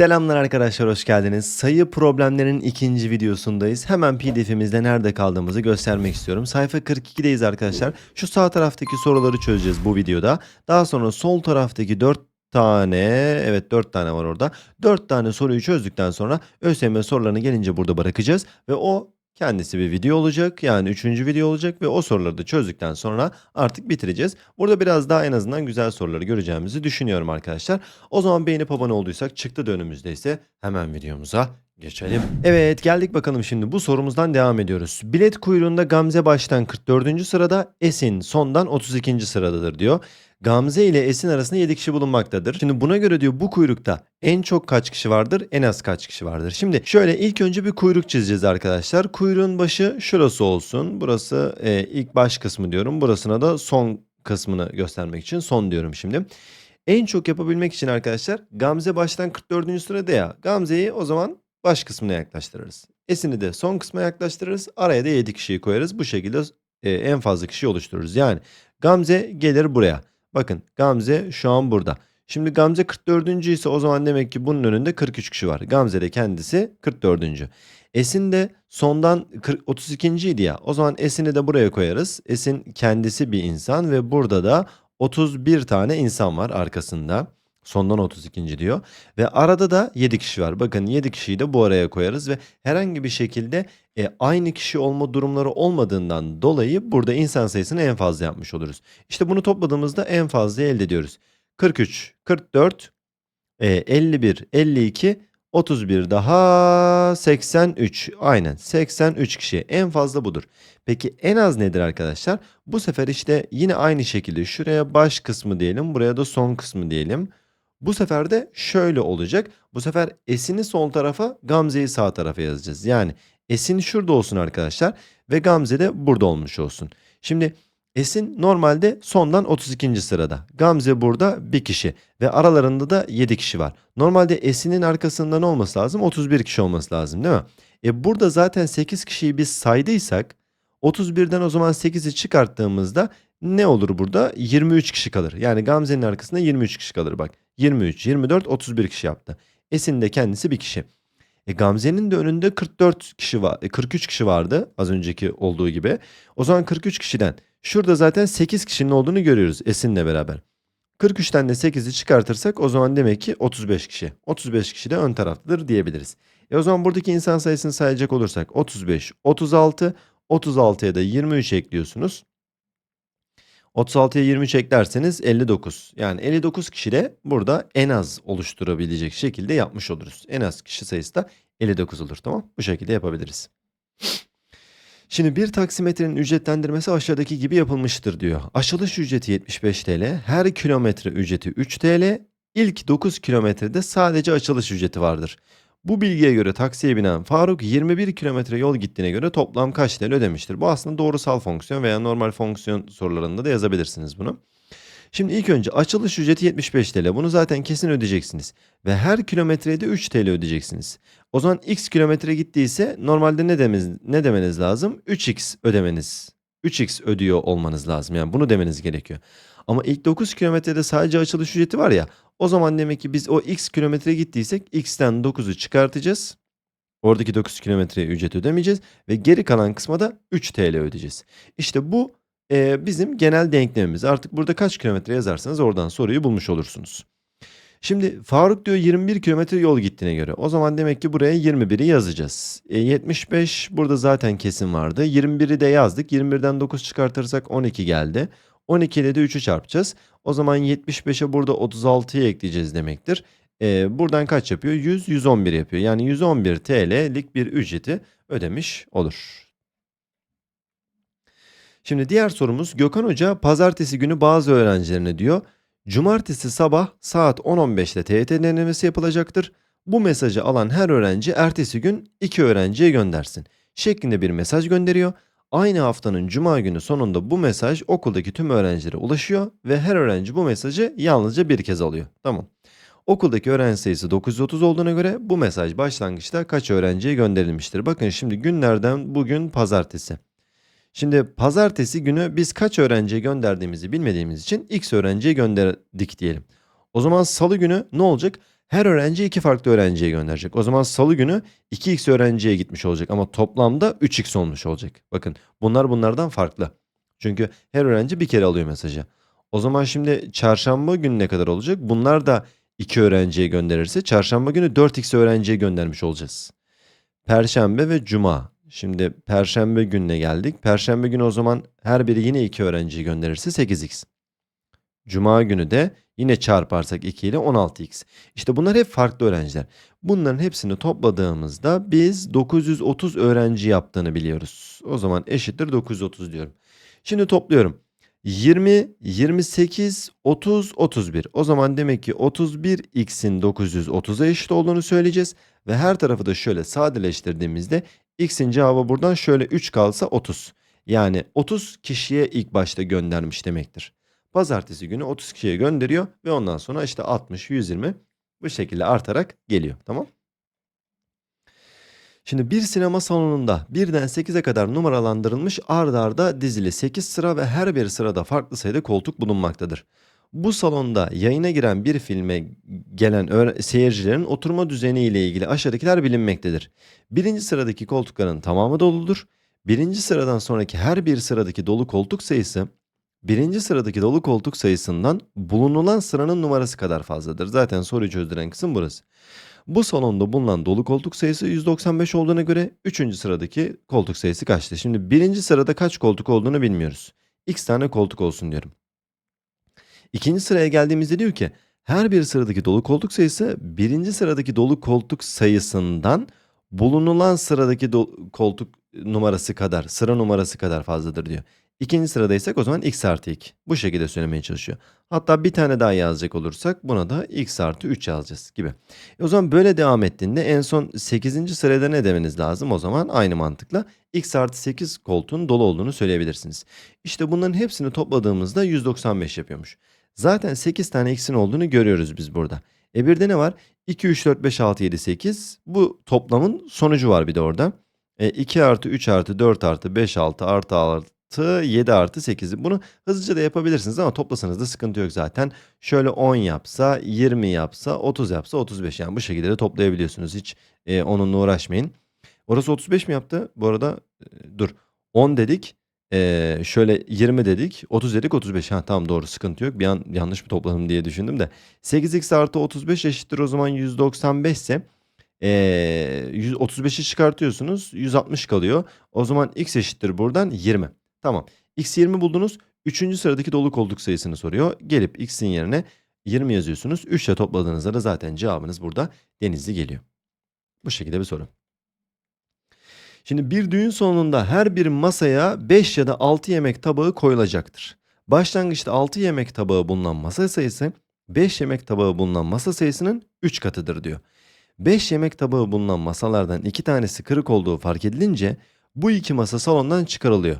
Selamlar arkadaşlar hoş geldiniz. Sayı problemlerinin ikinci videosundayız. Hemen pdf'imizde nerede kaldığımızı göstermek istiyorum. Sayfa 42'deyiz arkadaşlar. Şu sağ taraftaki soruları çözeceğiz bu videoda. Daha sonra sol taraftaki 4 tane evet 4 tane var orada. 4 tane soruyu çözdükten sonra ÖSYM sorularını gelince burada bırakacağız. Ve o kendisi bir video olacak. Yani üçüncü video olacak ve o soruları da çözdükten sonra artık bitireceğiz. Burada biraz daha en azından güzel soruları göreceğimizi düşünüyorum arkadaşlar. O zaman beğenip abone olduysak çıktı da önümüzdeyse hemen videomuza geçelim. Evet geldik bakalım şimdi bu sorumuzdan devam ediyoruz. Bilet kuyruğunda Gamze baştan 44. sırada Esin sondan 32. sıradadır diyor. Gamze ile Esin arasında 7 kişi bulunmaktadır. Şimdi buna göre diyor bu kuyrukta en çok kaç kişi vardır, en az kaç kişi vardır. Şimdi şöyle ilk önce bir kuyruk çizeceğiz arkadaşlar. Kuyruğun başı şurası olsun. Burası e, ilk baş kısmı diyorum. Burasına da son kısmını göstermek için son diyorum şimdi. En çok yapabilmek için arkadaşlar Gamze baştan 44. sırada ya. Gamze'yi o zaman baş kısmına yaklaştırırız. Esin'i de son kısma yaklaştırırız. Araya da 7 kişiyi koyarız. Bu şekilde e, en fazla kişi oluştururuz. Yani Gamze gelir buraya. Bakın Gamze şu an burada. Şimdi Gamze 44. ise o zaman demek ki bunun önünde 43 kişi var. Gamze de kendisi 44. Esin de sondan 40, 32. idi ya. O zaman Esin'i de buraya koyarız. Esin kendisi bir insan ve burada da 31 tane insan var arkasında. Sondan 32. diyor. Ve arada da 7 kişi var. Bakın 7 kişiyi de bu araya koyarız ve herhangi bir şekilde e, aynı kişi olma durumları olmadığından dolayı burada insan sayısını en fazla yapmış oluruz. İşte bunu topladığımızda en fazla elde ediyoruz. 43, 44, e, 51, 52, 31 daha 83. Aynen 83 kişi en fazla budur. Peki en az nedir arkadaşlar? Bu sefer işte yine aynı şekilde şuraya baş kısmı diyelim buraya da son kısmı diyelim. Bu sefer de şöyle olacak. Bu sefer Esin'i sol tarafa Gamze'yi sağ tarafa yazacağız. Yani Esin şurada olsun arkadaşlar ve Gamze de burada olmuş olsun. Şimdi Esin normalde sondan 32. sırada. Gamze burada bir kişi ve aralarında da 7 kişi var. Normalde Esin'in arkasında ne olması lazım? 31 kişi olması lazım değil mi? E burada zaten 8 kişiyi biz saydıysak 31'den o zaman 8'i çıkarttığımızda ne olur burada? 23 kişi kalır. Yani Gamze'nin arkasında 23 kişi kalır bak. 23, 24, 31 kişi yaptı. Esin de kendisi bir kişi. E Gamze'nin de önünde 44 kişi var, 43 kişi vardı az önceki olduğu gibi. O zaman 43 kişiden şurada zaten 8 kişinin olduğunu görüyoruz Esin'le beraber. 43'ten de 8'i çıkartırsak o zaman demek ki 35 kişi. 35 kişi de ön taraftadır diyebiliriz. E o zaman buradaki insan sayısını sayacak olursak 35, 36, 36'ya da 23 ekliyorsunuz. 36'ya 23 eklerseniz 59. Yani 59 kişi de burada en az oluşturabilecek şekilde yapmış oluruz. En az kişi sayısı da 59 olur tamam. Bu şekilde yapabiliriz. Şimdi bir taksimetrenin ücretlendirmesi aşağıdaki gibi yapılmıştır diyor. Açılış ücreti 75 TL, her kilometre ücreti 3 TL, ilk 9 kilometrede sadece açılış ücreti vardır. Bu bilgiye göre taksiye binen Faruk 21 kilometre yol gittiğine göre toplam kaç TL ödemiştir? Bu aslında doğrusal fonksiyon veya normal fonksiyon sorularında da yazabilirsiniz bunu. Şimdi ilk önce açılış ücreti 75 TL. Bunu zaten kesin ödeyeceksiniz. Ve her kilometreye de 3 TL ödeyeceksiniz. O zaman x kilometre gittiyse normalde ne demeniz, ne demeniz lazım? 3x ödemeniz. 3x ödüyor olmanız lazım. Yani bunu demeniz gerekiyor. Ama ilk 9 kilometrede sadece açılış ücreti var ya. O zaman demek ki biz o x kilometre gittiysek x'ten 9'u çıkartacağız. Oradaki 9 kilometreye ücret ödemeyeceğiz. Ve geri kalan kısma da 3 TL ödeyeceğiz. İşte bu e, bizim genel denklemimiz. Artık burada kaç kilometre yazarsanız oradan soruyu bulmuş olursunuz. Şimdi Faruk diyor 21 kilometre yol gittiğine göre. O zaman demek ki buraya 21'i yazacağız. E, 75 burada zaten kesin vardı. 21'i de yazdık. 21'den 9 çıkartırsak 12 geldi. 12 ile de 3'ü çarpacağız. O zaman 75'e burada 36'yı ekleyeceğiz demektir. E, buradan kaç yapıyor? 100, 111 yapıyor. Yani 111 TL'lik bir ücreti ödemiş olur. Şimdi diğer sorumuz Gökhan Hoca pazartesi günü bazı öğrencilerine diyor. Cumartesi sabah saat 10.15'te TYT denemesi yapılacaktır. Bu mesajı alan her öğrenci ertesi gün iki öğrenciye göndersin. Şeklinde bir mesaj gönderiyor. Aynı haftanın cuma günü sonunda bu mesaj okuldaki tüm öğrencilere ulaşıyor ve her öğrenci bu mesajı yalnızca bir kez alıyor. Tamam. Okuldaki öğrenci sayısı 930 olduğuna göre bu mesaj başlangıçta kaç öğrenciye gönderilmiştir? Bakın şimdi günlerden bugün pazartesi. Şimdi pazartesi günü biz kaç öğrenciye gönderdiğimizi bilmediğimiz için x öğrenciye gönderdik diyelim. O zaman salı günü ne olacak? Her öğrenci iki farklı öğrenciye gönderecek. O zaman salı günü 2x öğrenciye gitmiş olacak ama toplamda 3x olmuş olacak. Bakın bunlar bunlardan farklı. Çünkü her öğrenci bir kere alıyor mesajı. O zaman şimdi çarşamba günü ne kadar olacak? Bunlar da 2 öğrenciye gönderirse çarşamba günü 4x öğrenciye göndermiş olacağız. Perşembe ve cuma. Şimdi perşembe gününe geldik. Perşembe günü o zaman her biri yine 2 öğrenciyi gönderirse 8x. Cuma günü de yine çarparsak 2 ile 16x. İşte bunlar hep farklı öğrenciler. Bunların hepsini topladığımızda biz 930 öğrenci yaptığını biliyoruz. O zaman eşittir 930 diyorum. Şimdi topluyorum. 20, 28, 30, 31. O zaman demek ki 31x'in 930'a eşit olduğunu söyleyeceğiz. Ve her tarafı da şöyle sadeleştirdiğimizde x'in cevabı buradan şöyle 3 kalsa 30. Yani 30 kişiye ilk başta göndermiş demektir. Pazartesi günü 30 kişiye gönderiyor ve ondan sonra işte 60, 120 bu şekilde artarak geliyor. Tamam? Şimdi bir sinema salonunda birden 8'e kadar numaralandırılmış ard arda dizili 8 sıra ve her bir sırada farklı sayıda koltuk bulunmaktadır. Bu salonda yayına giren bir filme gelen seyircilerin oturma düzeni ile ilgili aşağıdakiler bilinmektedir. Birinci sıradaki koltukların tamamı doludur. Birinci sıradan sonraki her bir sıradaki dolu koltuk sayısı birinci sıradaki dolu koltuk sayısından bulunulan sıranın numarası kadar fazladır. Zaten soruyu çözdüren kısım burası. Bu salonda bulunan dolu koltuk sayısı 195 olduğuna göre 3. sıradaki koltuk sayısı kaçtı? Şimdi birinci sırada kaç koltuk olduğunu bilmiyoruz. X tane koltuk olsun diyorum. İkinci sıraya geldiğimizde diyor ki her bir sıradaki dolu koltuk sayısı birinci sıradaki dolu koltuk sayısından bulunulan sıradaki koltuk numarası kadar, sıra numarası kadar fazladır diyor. İkinci sıradaysak o zaman x artı 2. Bu şekilde söylemeye çalışıyor. Hatta bir tane daha yazacak olursak buna da x artı 3 yazacağız gibi. E o zaman böyle devam ettiğinde en son 8. sırada ne demeniz lazım? O zaman aynı mantıkla x artı 8 koltuğun dolu olduğunu söyleyebilirsiniz. İşte bunların hepsini topladığımızda 195 yapıyormuş. Zaten 8 tane x'in olduğunu görüyoruz biz burada. E bir de ne var? 2, 3, 4, 5, 6, 7, 8. Bu toplamın sonucu var bir de orada. E 2 artı 3 artı 4 artı 5 6 artı 6 7 artı 8. Bunu hızlıca da yapabilirsiniz ama toplasanız da sıkıntı yok zaten. Şöyle 10 yapsa, 20 yapsa, 30 yapsa 35. Yani bu şekilde de toplayabiliyorsunuz. Hiç e, onunla uğraşmayın. Orası 35 mi yaptı? Bu arada e, dur. 10 dedik. E, şöyle 20 dedik. 30 dedik 35. Ha tamam doğru sıkıntı yok. Bir an yanlış bir topladım diye düşündüm de. 8x artı 35 eşittir o zaman 195 ise e, 135'i çıkartıyorsunuz. 160 kalıyor. O zaman x eşittir buradan 20. Tamam. X 20 buldunuz. Üçüncü sıradaki dolu koltuk sayısını soruyor. Gelip x'in yerine 20 yazıyorsunuz. 3 ile topladığınızda da zaten cevabınız burada denizli geliyor. Bu şekilde bir soru. Şimdi bir düğün sonunda her bir masaya 5 ya da 6 yemek tabağı koyulacaktır. Başlangıçta 6 yemek tabağı bulunan masa sayısı 5 yemek tabağı bulunan masa sayısının 3 katıdır diyor. 5 yemek tabağı bulunan masalardan 2 tanesi kırık olduğu fark edilince bu iki masa salondan çıkarılıyor.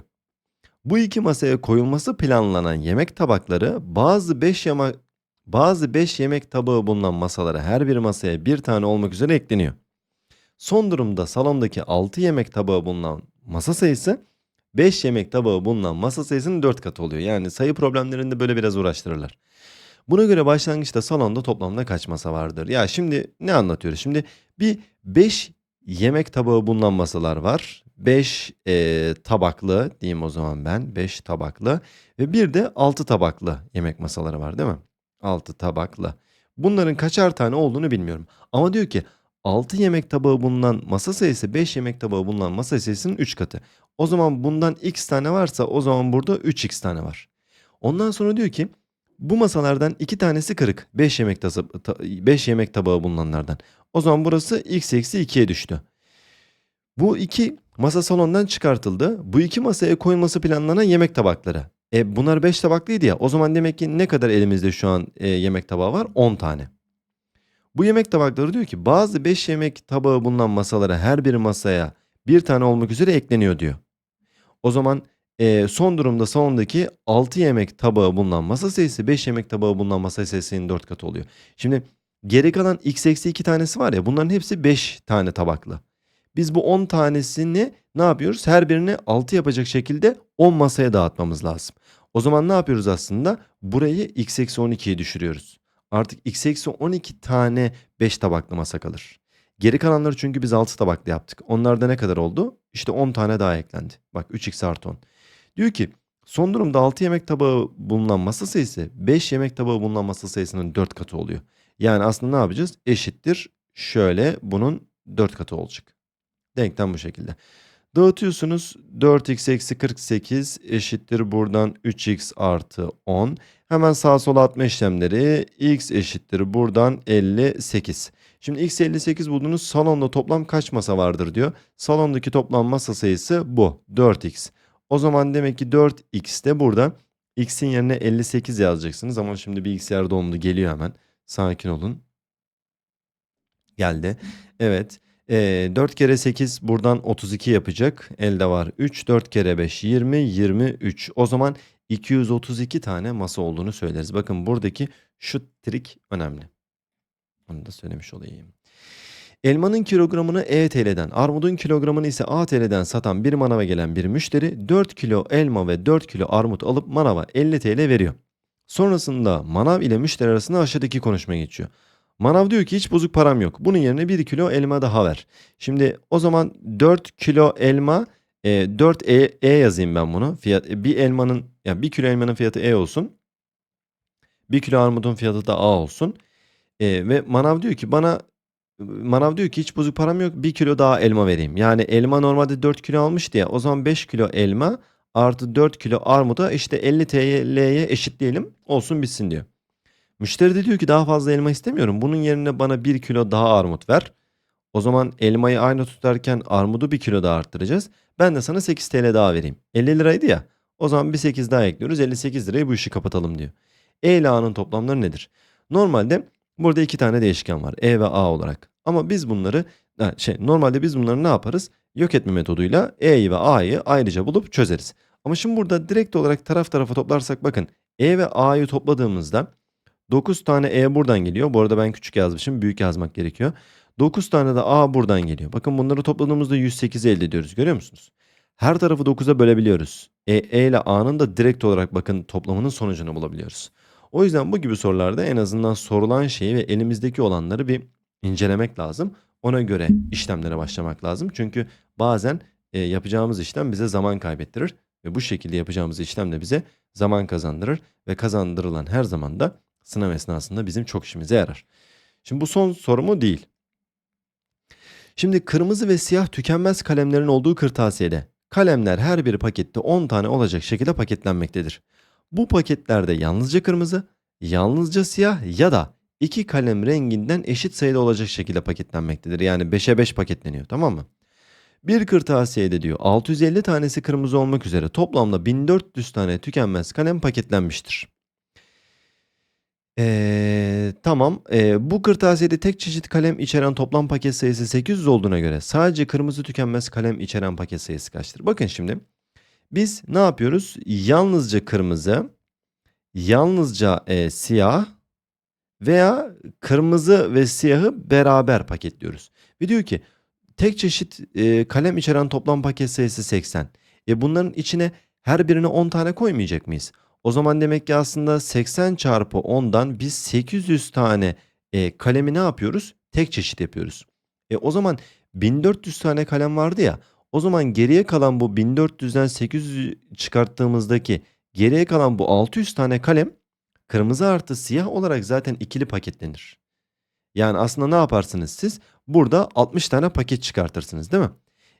Bu iki masaya koyulması planlanan yemek tabakları bazı 5 yema bazı 5 yemek tabağı bulunan masalara her bir masaya bir tane olmak üzere ekleniyor. Son durumda salondaki 6 yemek tabağı bulunan masa sayısı 5 yemek tabağı bulunan masa sayısının 4 katı oluyor. Yani sayı problemlerinde böyle biraz uğraştırırlar. Buna göre başlangıçta salonda toplamda kaç masa vardır? Ya şimdi ne anlatıyoruz? Şimdi bir 5 yemek tabağı bulunan masalar var. 5 e, tabaklı diyeyim o zaman ben. 5 tabaklı ve bir de 6 tabaklı yemek masaları var değil mi? 6 tabaklı. Bunların kaçar tane olduğunu bilmiyorum. Ama diyor ki 6 yemek tabağı bulunan masa sayısı 5 yemek tabağı bulunan masa sayısının 3 katı. O zaman bundan x tane varsa o zaman burada 3x tane var. Ondan sonra diyor ki bu masalardan 2 tanesi kırık. 5 yemek, 5 yemek tabağı bulunanlardan. O zaman burası x eksi 2'ye düştü. Bu iki masa salondan çıkartıldı. Bu iki masaya koyulması planlanan yemek tabakları. E bunlar 5 tabaklıydı ya. O zaman demek ki ne kadar elimizde şu an e, yemek tabağı var? 10 tane. Bu yemek tabakları diyor ki bazı 5 yemek tabağı bulunan masalara her bir masaya bir tane olmak üzere ekleniyor diyor. O zaman e, son durumda salondaki 6 yemek tabağı bulunan masa sayısı 5 yemek tabağı bulunan masa sayısının 4 katı oluyor. Şimdi geri kalan x eksi 2 tanesi var ya bunların hepsi 5 tane tabaklı. Biz bu 10 tanesini ne yapıyoruz? Her birini 6 yapacak şekilde 10 masaya dağıtmamız lazım. O zaman ne yapıyoruz aslında? Burayı x eksi 12'ye düşürüyoruz. artık x eksi 12 tane 5 tabaklı masa kalır. Geri kalanları çünkü biz 6 tabaklı yaptık. Onlarda ne kadar oldu? İşte 10 tane daha eklendi. Bak 3x artı 10. Diyor ki son durumda 6 yemek tabağı bulunan masa sayısı 5 yemek tabağı bulunan masa sayısının 4 katı oluyor. Yani aslında ne yapacağız? Eşittir şöyle bunun 4 katı olacak. Denklem bu şekilde. Dağıtıyorsunuz 4x eksi 48 eşittir buradan 3x artı 10. Hemen sağa sola atma işlemleri x eşittir buradan 58. Şimdi x 58 buldunuz salonda toplam kaç masa vardır diyor. Salondaki toplam masa sayısı bu 4x. O zaman demek ki 4x de burada x'in yerine 58 yazacaksınız ama şimdi yerde oldu geliyor hemen. Sakin olun. Geldi. Evet. Ee, 4 kere 8 buradan 32 yapacak. Elde var 3. 4 kere 5 20. 23. O zaman 232 tane masa olduğunu söyleriz. Bakın buradaki şu trik önemli. Onu da söylemiş olayım. Elmanın kilogramını ETL'den, armudun kilogramını ise ATL'den satan bir manava gelen bir müşteri 4 kilo elma ve 4 kilo armut alıp manava 50 TL veriyor. Sonrasında manav ile müşteri arasında aşağıdaki konuşma geçiyor. Manav diyor ki hiç bozuk param yok. Bunun yerine 1 kilo elma daha ver. Şimdi o zaman 4 kilo elma e, 4 e, e yazayım ben bunu. Fiyat e, bir elmanın yani 1 kilo elmanın fiyatı E olsun. 1 kilo armudun fiyatı da A olsun. E, ve manav diyor ki bana manav diyor ki hiç bozuk param yok. 1 kilo daha elma vereyim. Yani elma normalde 4 kilo almıştı ya. O zaman 5 kilo elma artı 4 kilo armuda işte 50 TL'ye eşitleyelim. Olsun bitsin diyor. Müşteri de diyor ki daha fazla elma istemiyorum. Bunun yerine bana 1 kilo daha armut ver. O zaman elmayı aynı tutarken armudu 1 kilo daha arttıracağız. Ben de sana 8 TL daha vereyim. 50 liraydı ya. O zaman bir 8 daha ekliyoruz. 58 lirayı bu işi kapatalım diyor. E ile A'nın toplamları nedir? Normalde burada iki tane değişken var. E ve A olarak. Ama biz bunları şey normalde biz bunları ne yaparız? Yok etme metoduyla E'yi ve A'yı ayrıca bulup çözeriz. Ama şimdi burada direkt olarak taraf tarafa toplarsak bakın E ve A'yı topladığımızda 9 tane E buradan geliyor. Bu arada ben küçük yazmışım. Büyük yazmak gerekiyor. 9 tane de A buradan geliyor. Bakın bunları topladığımızda 108 elde ediyoruz. Görüyor musunuz? Her tarafı 9'a bölebiliyoruz. E, e ile A'nın da direkt olarak bakın toplamının sonucunu bulabiliyoruz. O yüzden bu gibi sorularda en azından sorulan şeyi ve elimizdeki olanları bir incelemek lazım. Ona göre işlemlere başlamak lazım. Çünkü bazen e, yapacağımız işlem bize zaman kaybettirir. Ve bu şekilde yapacağımız işlem de bize zaman kazandırır. Ve kazandırılan her zaman da sınav esnasında bizim çok işimize yarar. Şimdi bu son soru mu? Değil. Şimdi kırmızı ve siyah tükenmez kalemlerin olduğu kırtasiyede kalemler her bir pakette 10 tane olacak şekilde paketlenmektedir. Bu paketlerde yalnızca kırmızı, yalnızca siyah ya da iki kalem renginden eşit sayıda olacak şekilde paketlenmektedir. Yani 5'e 5 paketleniyor tamam mı? Bir kırtasiyede diyor 650 tanesi kırmızı olmak üzere toplamda 1400 tane tükenmez kalem paketlenmiştir. Ee, tamam. Ee, bu kırtasiyede tek çeşit kalem içeren toplam paket sayısı 800 olduğuna göre sadece kırmızı tükenmez kalem içeren paket sayısı kaçtır? Bakın şimdi. Biz ne yapıyoruz? Yalnızca kırmızı, yalnızca e, siyah veya kırmızı ve siyahı beraber paketliyoruz. Ve diyor ki tek çeşit e, kalem içeren toplam paket sayısı 80. E bunların içine her birine 10 tane koymayacak mıyız? O zaman demek ki aslında 80 çarpı 10'dan biz 800 tane e, kalemi ne yapıyoruz? Tek çeşit yapıyoruz. E, o zaman 1400 tane kalem vardı ya. O zaman geriye kalan bu 1400'den 800 çıkarttığımızdaki geriye kalan bu 600 tane kalem kırmızı artı siyah olarak zaten ikili paketlenir. Yani aslında ne yaparsınız siz? Burada 60 tane paket çıkartırsınız değil mi?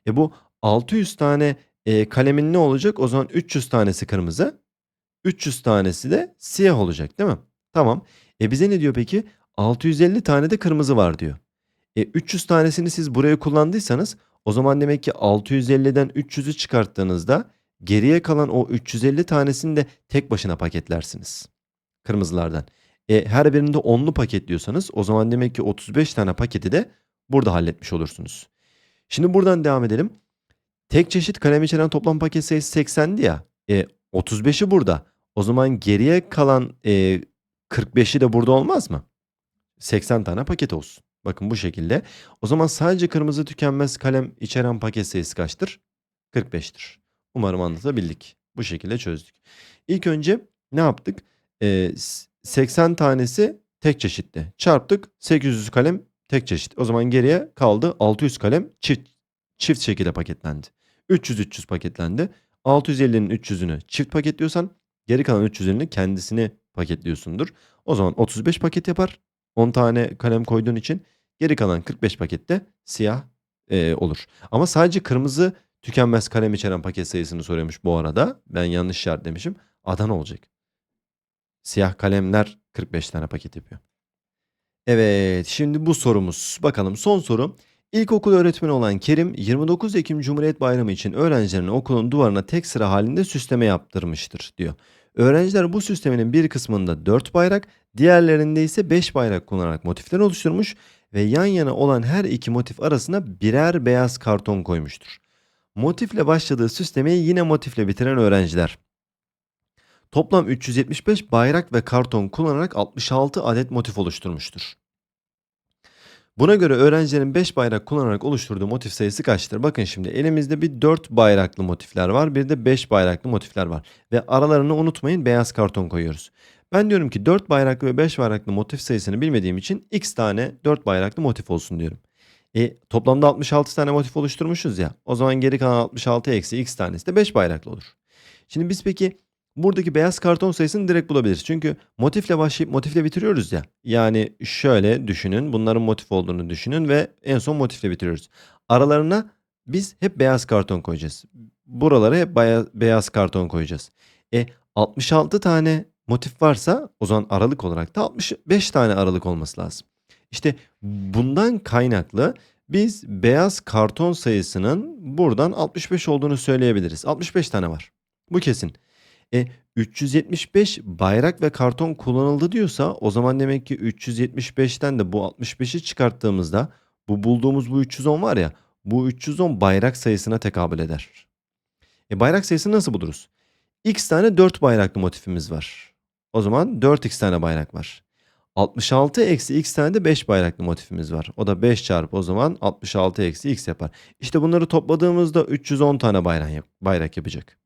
E bu 600 tane e, kalemin ne olacak? O zaman 300 tanesi kırmızı, 300 tanesi de siyah olacak değil mi? Tamam. E bize ne diyor peki? 650 tane de kırmızı var diyor. E 300 tanesini siz buraya kullandıysanız o zaman demek ki 650'den 300'ü çıkarttığınızda geriye kalan o 350 tanesini de tek başına paketlersiniz. Kırmızılardan. E her birinde 10'lu paketliyorsanız o zaman demek ki 35 tane paketi de burada halletmiş olursunuz. Şimdi buradan devam edelim. Tek çeşit kalem içeren toplam paket sayısı 80'di ya. E 35'i burada. O zaman geriye kalan e, 45'i de burada olmaz mı? 80 tane paket olsun. Bakın bu şekilde. O zaman sadece kırmızı tükenmez kalem içeren paket sayısı kaçtır? 45'tir. Umarım anlatabildik. Bu şekilde çözdük. İlk önce ne yaptık? Ee, 80 tanesi tek çeşitli. Çarptık 800 kalem tek çeşit. O zaman geriye kaldı 600 kalem çift çift şekilde paketlendi. 300 300 paketlendi. 650'nin 300'ünü çift paketliyorsan geri kalan 300'ünü kendisini paketliyorsundur. O zaman 35 paket yapar. 10 tane kalem koyduğun için geri kalan 45 pakette siyah e, olur. Ama sadece kırmızı tükenmez kalem içeren paket sayısını soruyormuş bu arada. Ben yanlış işaretlemişim. Adana olacak. Siyah kalemler 45 tane paket yapıyor. Evet, şimdi bu sorumuz. Bakalım son soru. İlkokul öğretmeni olan Kerim 29 Ekim Cumhuriyet Bayramı için öğrencilerine okulun duvarına tek sıra halinde süsleme yaptırmıştır diyor. Öğrenciler bu süslemenin bir kısmında 4 bayrak, diğerlerinde ise 5 bayrak kullanarak motifler oluşturmuş ve yan yana olan her iki motif arasına birer beyaz karton koymuştur. Motifle başladığı süslemeyi yine motifle bitiren öğrenciler. Toplam 375 bayrak ve karton kullanarak 66 adet motif oluşturmuştur. Buna göre öğrencilerin 5 bayrak kullanarak oluşturduğu motif sayısı kaçtır? Bakın şimdi elimizde bir 4 bayraklı motifler var, bir de 5 bayraklı motifler var. Ve aralarını unutmayın beyaz karton koyuyoruz. Ben diyorum ki 4 bayraklı ve 5 bayraklı motif sayısını bilmediğim için x tane 4 bayraklı motif olsun diyorum. E, toplamda 66 tane motif oluşturmuşuz ya. O zaman geri kalan 66 eksi x tanesi de 5 bayraklı olur. Şimdi biz peki buradaki beyaz karton sayısını direkt bulabiliriz. Çünkü motifle başlayıp motifle bitiriyoruz ya. Yani şöyle düşünün. Bunların motif olduğunu düşünün ve en son motifle bitiriyoruz. Aralarına biz hep beyaz karton koyacağız. Buralara hep beyaz, karton koyacağız. E 66 tane motif varsa o zaman aralık olarak da 65 tane aralık olması lazım. İşte bundan kaynaklı biz beyaz karton sayısının buradan 65 olduğunu söyleyebiliriz. 65 tane var. Bu kesin. E 375 bayrak ve karton kullanıldı diyorsa o zaman demek ki 375'ten de bu 65'i çıkarttığımızda bu bulduğumuz bu 310 var ya bu 310 bayrak sayısına tekabül eder. E bayrak sayısını nasıl buluruz? X tane 4 bayraklı motifimiz var. O zaman 4x tane bayrak var. 66 eksi x tane de 5 bayraklı motifimiz var. O da 5 çarpı o zaman 66 eksi x yapar. İşte bunları topladığımızda 310 tane bayrak, bayrak yapacak.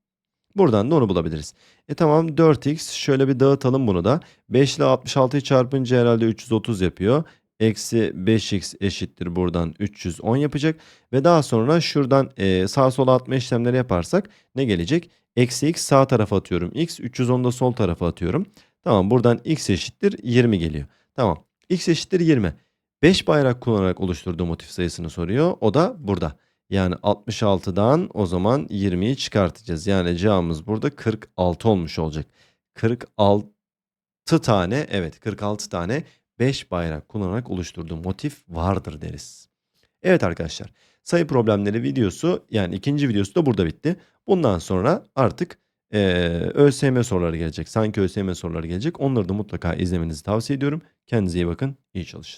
Buradan da onu bulabiliriz. E tamam 4x şöyle bir dağıtalım bunu da. 5 ile 66'yı çarpınca herhalde 330 yapıyor. Eksi 5x eşittir buradan 310 yapacak. Ve daha sonra şuradan e, sağ sola atma işlemleri yaparsak ne gelecek? Eksi x sağ tarafa atıyorum. x 310'da sol tarafa atıyorum. Tamam buradan x eşittir 20 geliyor. Tamam x eşittir 20. 5 bayrak kullanarak oluşturduğu motif sayısını soruyor. O da burada. Yani 66'dan o zaman 20'yi çıkartacağız. Yani cevabımız burada 46 olmuş olacak. 46 tane evet 46 tane 5 bayrak kullanarak oluşturduğu motif vardır deriz. Evet arkadaşlar sayı problemleri videosu yani ikinci videosu da burada bitti. Bundan sonra artık e, ÖSYM soruları gelecek. Sanki ÖSYM soruları gelecek. Onları da mutlaka izlemenizi tavsiye ediyorum. Kendinize iyi bakın. İyi çalışın.